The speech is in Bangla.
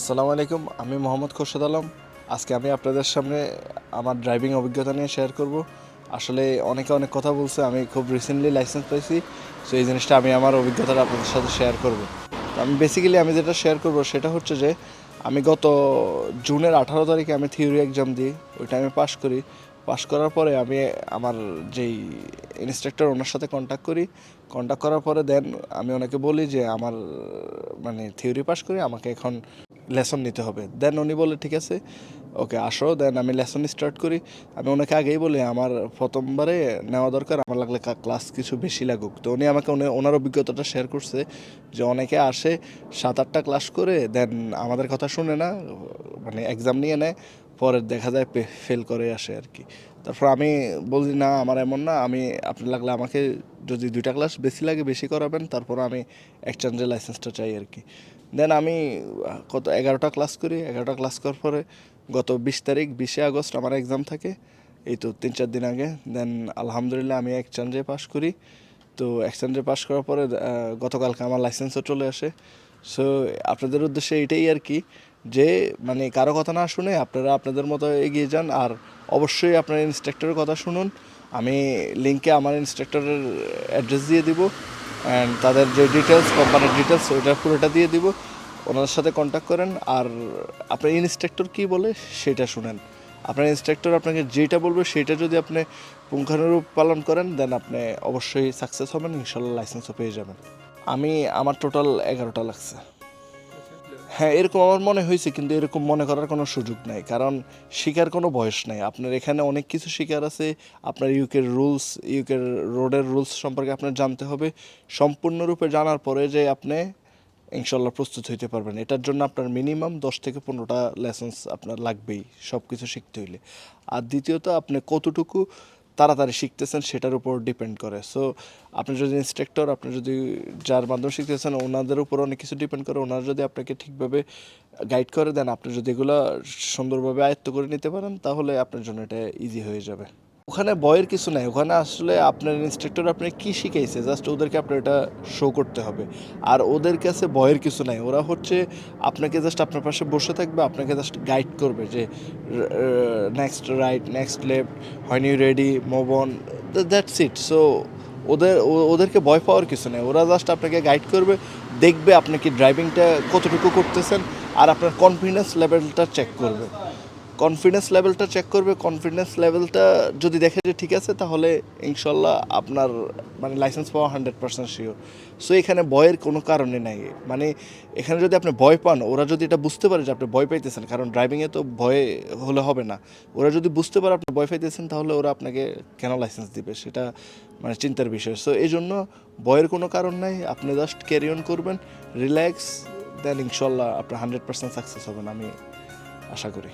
আসসালামু আলাইকুম, আমি মোহাম্মদ খোরশেদ আলম। আজকে আমি আপনাদের সামনে আমার ড্রাইভিং অভিজ্ঞতা নিয়ে শেয়ার করব। আসলে অনেকে অনেক কথা বলছে, আমি খুব রিসেন্টলি লাইসেন্স পাইছি সো এই জিনিসটা আমি আমার অভিজ্ঞতাটা আপনাদের সাথে শেয়ার করব। তো আমি বেসিক্যালি আমি যেটা শেয়ার করব সেটা হচ্ছে যে, আমি গত জুনের আঠারো তারিখে আমি থিওরি এক্সাম দিই ওইটা আমি পাশ করি। পাশ করার পরে আমি আমার যেই ইনস্ট্রাক্টর ওনার সাথে কন্ট্যাক্ট করি। কন্ট্যাক্ট করার পরে দেন আমি ওনাকে বলি যে আমার মানে থিওরি পাশ করি, আমাকে এখন লেসন নিতে হবে। দেন উনি বলে, ঠিক আছে, ওকে আসো। দেন আমি লেসন স্টার্ট করি। আমি ওনাকে আগেই বলি, আমার প্রথমবারে নেওয়া দরকার, আমার লাগলে ক্লাস কিছু বেশি লাগুক। তো উনি আমাকে ওনার অভিজ্ঞতাটা শেয়ার করছে যে অনেকে আসে সাত আটটা ক্লাস করে দেন আমাদের কথা শুনে না মানে এক্সাম নিয়ে নেয়। পরে দেখা যায় ফেল করে আসে আর কি। তারপর আমি বলি না, আমার এমন না। আমি, আপনি লাগলে আমাকে যদি দুইটা ক্লাস বেশি লাগে, বেশি করাবেন। তারপর আমি এক্সচেঞ্জের লাইসেন্সটা চাই আর কি। দেন আমি কত, এগারোটা ক্লাস করি। এগারোটা ক্লাস করার পরে গত বিশ তারিখ, বিশে আগস্ট আমার এক্সাম থাকে। এই তো তিন চার দিন আগে। দেন আলহামদুলিল্লাহ আমি এক্সচেঞ্জে পাশ করি। তো এক্সচেঞ্জে পাশ করার পরে গতকালকে আমার লাইসেন্সও চলে আসে। সো আপনাদের উদ্দেশ্যে এটাই আর কি যে মানে কারও কথা না শুনে আপনারা আপনাদের মতো এগিয়ে যান আর অবশ্যই আপনার ইনস্ট্রাক্টরের কথা শুনুন। আমি লিঙ্কে আমার ইনস্ট্রাক্টরের অ্যাড্রেস দিয়ে দিব অ্যান্ড তাদের যে ডিটেলস কোম্পানির ডিটেলস ওইটা পুরোটা দিয়ে দিব। ওনাদের সাথে কন্ট্যাক্ট করেন আর আপনার ইনস্ট্রাক্টর কী বলে সেটা শুনেন। আপনার ইনস্ট্রাক্টর আপনাকে যেটা বলবে সেটা যদি আপনি পুঙ্খানুরূপ পালন করেন দেন আপনি অবশ্যই সাকসেস হবেন, ইনশাল্লাহ লাইসেন্সও পেয়ে যাবেন। আমি আমার টোটাল এগারোটা লাগছে। হ্যাঁ এরকম আমার মনে হয়েছে, কিন্তু এরকম মনে করার কোনো সুযোগ নাই, কারণ শিকার কোনো বয়স নাই। আপনার এখানে অনেক কিছু শিকার আছে, আপনার ইউকের রুলস ইউকের রোডের রুলস সম্পর্কে আপনার জানতে হবে। সম্পূর্ণরূপে জানার পরে যে আপনি ইনশাল্লাহ প্রস্তুত হইতে পারবেন। এটার জন্য আপনার মিনিমাম দশ থেকে পনেরোটা লেসেন্স আপনার লাগবেই সব কিছু শিখতে হইলে। আর দ্বিতীয়ত, আপনি কতটুকু তাড়াতাড়ি শিখতেছেন, সেটার উপর ডিপেন্ড করে। সো আপনি যদি ইনস্ট্রাক্টর আপনি যদি যার মাধ্যমে শিখতেছেন, ওনাদের উপর অনেক কিছু ডিপেন্ড করে। ওনারা যদি আপনাকে ঠিকভাবে গাইড করে দেন আপনি যদি এগুলো সুন্দরভাবে আয়ত্ত করে নিতে পারেন, তাহলে আপনার জন্য এটা ইজি হয়ে যাবে। ওখানে বয়ের কিছু নাই। ওখানে আসলে আপনার ইনস্ট্রাক্টর আপনি কি শিখাইছে? জাস্ট ওদেরকে আপনার এটা শো করতে হবে। আর ওদের কাছে বয়ের কিছু নাই। ওরা হচ্ছে আপনাকে জাস্ট আপনার পাশে বসে থাকবে, আপনাকে জাস্ট গাইড করবে যে next right next left when you ready move on that's it so ওদের ওদেরকে ভয় পাওয়ার কিছু নেই। ওরা জাস্ট আপনাকে গাইড করবে, দেখবে আপনি কি ড্রাইভিংটা কতটুকু করতেছেন, আর আপনার কনফিডেন্স লেভেলটা চেক করবে। কনফিডেন্স লেভেলটা চেক করবে কনফিডেন্স লেভেলটা যদি দেখে যে ঠিক আছে, তাহলে ইনশাল্লাহ আপনার মানে লাইসেন্স পাওয়া হান্ড্রেড পার্সেন্ট শিওর সো এখানে ভয়ের কোনো কারণে নাই। মানে এখানে যদি আপনি ভয় পান, ওরা যদি এটা বুঝতে পারে যে আপনি ভয় পাইতেছেন, কারণ ড্রাইভিংয়ে তো ভয় হলে হবে না। ওরা যদি বুঝতে পারে আপনি ভয় পাইতেছেন, তাহলে ওরা আপনাকে কেন লাইসেন্স দিবে? সেটা মানে চিন্তার বিষয়। সো এই জন্য ভয়ের কোনো কারণ নাই, আপনি জাস্ট ক্যারি অন করবেন রিল্যাক্স দেন ইনশাল্লাহ আপনার হান্ড্রেড পার্সেন্ট সাকসেস হবেন আমি আশা করি।